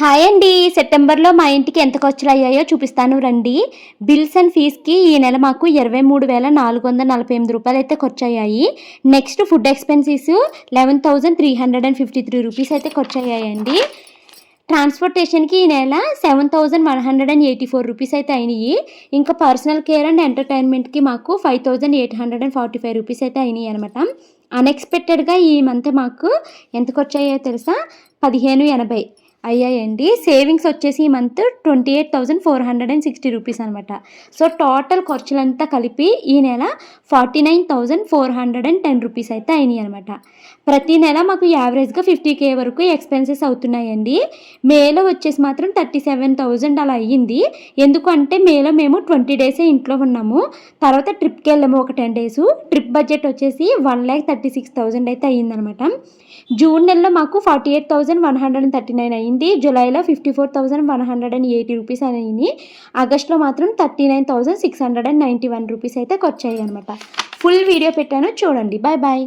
Hi అండి. సెప్టెంబర్లో మా ఇంటికి ఎంత ఖర్చులు అయ్యాయో చూపిస్తాను రండి. బిల్స్ అండ్ ఫీజ్కి ఈ నెల మాకు ఇరవై మూడు వేల నాలుగు వందల నలభై ఎనిమిది రూపాయలు అయితే ఖర్చు అయ్యాయి next food expenses eleven thousand three hundred and fifty three rupees అయితే ఖర్చు అయ్యాయండి ట్రాన్స్పోర్టేషన్కి ఈ నెల seven thousand one hundred and eighty four rupees అయితే అయినాయి. ఇంకా పర్సనల్ కేర్ అండ్ ఎంటర్టైన్మెంట్కి మాకు five thousand eight hundred and forty five rupees అయితే అయినాయి అనమాట అన్ఎక్స్పెక్టెడ్గా ఈ మంత్ మాకు ఎంత ఖర్చు అయ్యాయో తెలుసా? పదిహేను ఎనభై. అయ్యాయండి. సేవింగ్స్ వచ్చేసి ఈ month twenty eight thousand four hundred and sixty rupees అనమాట సో టోటల్ ఖర్చులంతా కలిపి ఈ నెల forty nine thousand four hundred and ten rupees అయితే అయినాయి అనమాట ప్రతి నెల మాకు యావరేజ్గా ఫిఫ్టీ కే వరకు ఎక్స్పెన్సెస్ అవుతున్నాయండి. మేలో వచ్చేసి మాత్రం థర్టీ సెవెన్ థౌజండ్ అలా అయ్యింది. ఎందుకంటే మేలో మేము ట్వంటీ డేసే ఇంట్లో ఉన్నాము. తర్వాత ట్రిప్కి వెళ్ళాము ఒక టెన్ డేస్. ట్రిప్ బడ్జెట్ వచ్చేసి one lakh thirty six thousand అయితే అయ్యిందనమాట జూన్ నెలలో మాకు forty eight thousand one hundred and thirty nine అయింది. జూలైలో fifty four thousand one hundred and eighty rupees అయింది ఆగస్ట్లో మాత్రం thirty nine thousand six hundred and ninety one rupees అయితే ఖర్చు అయ్యాయి అనమాట ఫుల్ వీడియో పెట్టాను. చూడండి. Bye bye.